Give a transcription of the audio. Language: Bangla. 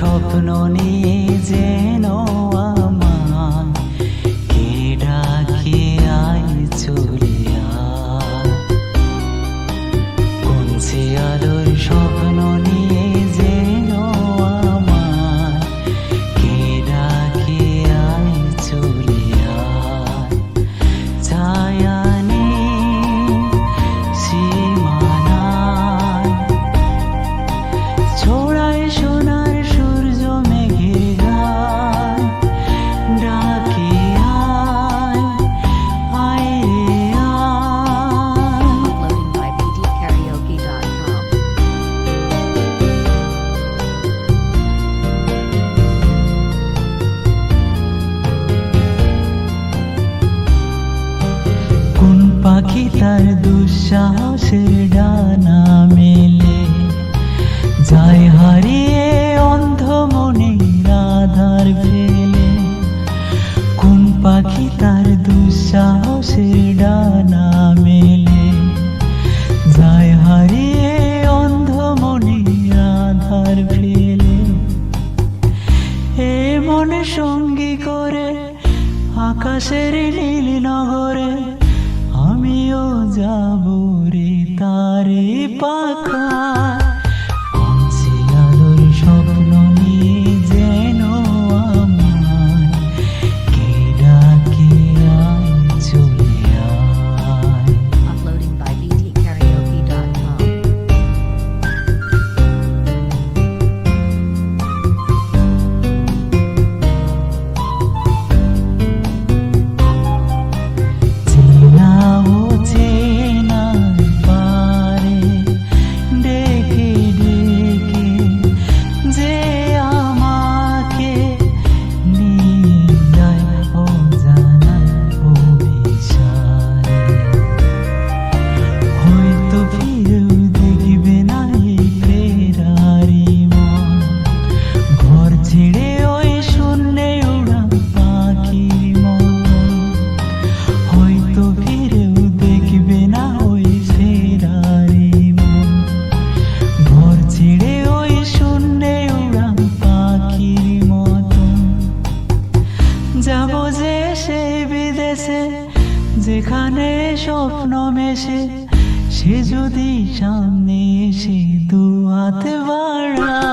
স্বপ্ন নিয়ে তার দুঃসাহসের ডানা মেলে। যায় হারিয়ে অন্ধ মনে রাধার ফেলে কোন পাখি তার দুঃসাহসের ডানা মেলে? যায় হারিয়ে অন্ধ মনে রাধার ফেলে এ মনে সঙ্গী করে, আকাশের নীল নগরে যাব রে তারে পাখা। যেখানে স্বপ্ন মেশে সে যদি সামনে এসে দু হাত বাড়ায়